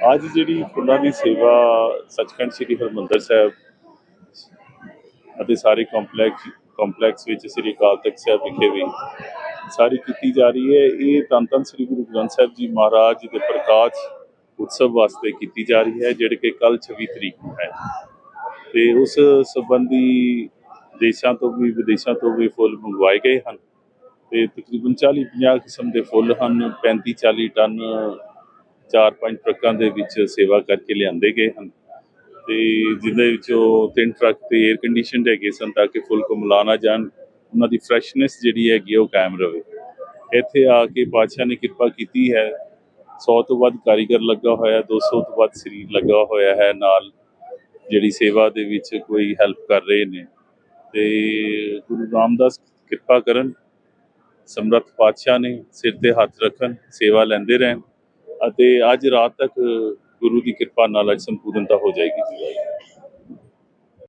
ਅੱਜ ਜਿਹੜੀ ਫੁੱਲਾਂ ਦੀ ਸੇਵਾ ਸੱਚਖੰਡ ਸ੍ਰੀ ਹਰਿਮੰਦਰ ਸਾਹਿਬ ਅਤੇ ਸਾਰੇ ਕੰਪਲੈਕਸ ਕੰਪਲੈਕਸ ਵਿੱਚ ਸ੍ਰੀ ਅਕਾਲ ਤਖਤ ਸਾਹਿਬ ਵਿਖੇ ਵੀ ਸਾਰੀ ਕੀਤੀ ਜਾ ਰਹੀ ਹੈ। ਇਹ ਤਨ ਧੰਨ ਸ੍ਰੀ ਗੁਰੂ ਗ੍ਰੰਥ ਸਾਹਿਬ ਜੀ ਮਹਾਰਾਜ ਜੀ ਦੇ ਪ੍ਰਕਾਸ਼ ਉਤਸਵ ਵਾਸਤੇ ਕੀਤੀ ਜਾ ਰਹੀ ਹੈ, ਜਿਹੜੇ ਕਿ ਕੱਲ 26 ਤਰੀਕ ਨੂੰ ਹੈ। ਤੇ ਉਸ ਸੰਬੰਧੀ ਦੇਸ਼ਾਂ ਤੋਂ ਵੀ, ਵਿਦੇਸ਼ਾਂ ਤੋਂ ਵੀ ਫੁੱਲ ਮੰਗਵਾਏ ਗਏ ਹਨ। ਤੇ ਤਕਰੀਬਨ 40 50 ਕਿਸਮ ਦੇ ਫੁੱਲ ਹਨ 35 40 ਟਨ ਚਾਰ ਪੰਜ ਟਰੱਕਾਂ ਦੇ ਵਿੱਚ ਸੇਵਾ ਕਰਕੇ ਲਿਆਂਦੇ ਗਏ ਹਨ। ਤੇ ਜਿਹਦੇ ਵਿੱਚੋਂ ਤਿੰਨ ਟਰੱਕ ਤੇ 에ਅਰ ਕੰਡੀਸ਼ਨਡ ਹੈਗੇ ਸਨ ਤਾਂ ਕਿ ਫੁੱਲ ਕੁਮਲਾ ਨਾ ਜਾਣ। ਉਹਨਾਂ ਦੀ ਫਰੈਸ਼ਨੈਸ ਜਿਹੜੀ ਹੈਗੀ ਆ ਉਹ ਕਾਇਮ ਰਵੇ। ਇੱਥੇ ਆ ਕੇ ਬਾਦਸ਼ਾਹ ਨੇ ਕਿਰਪਾ ਕੀਤੀ ਹੈ। 100 ਤੋਂ ਵੱਧ ਕਾਰੀਗਰ ਲੱਗਾ ਹੋਇਆ 200 ਤੋਂ ਵੱਧ ਸਰੀਰ ਲੱਗਾ ਹੋਇਆ ਹੈ ਨਾਲ। ਜਿਹੜੀ ਸੇਵਾ ਦੇ ਵਿੱਚ ਕੋਈ ਹੈਲਪ ਕਰ ਰਹੇ ਨੇ। ਤੇ ਗੁਰੂ ਰਾਮਦਾਸ ਕਿਰਪਾ ਕਰਨ, ਸਮਰੱਥ ਪਾਤਸ਼ਾਹ ਨੇ ਸਿਰ ਤੇ ਹੱਥ ਰੱਖਣ, ਸੇਵਾ ਲੈਂਦੇ ਰਹਿਣ। ਅਤੇ ਅੱਜ ਰਾਤ ਤੱਕ ਗੁਰੂ ਦੀ ਕਿਰਪਾ ਨਾਲ ਅੱਜ ਸੰਪੂਰਨਤਾ ਹੋ ਜਾਏਗੀ ਜੀ।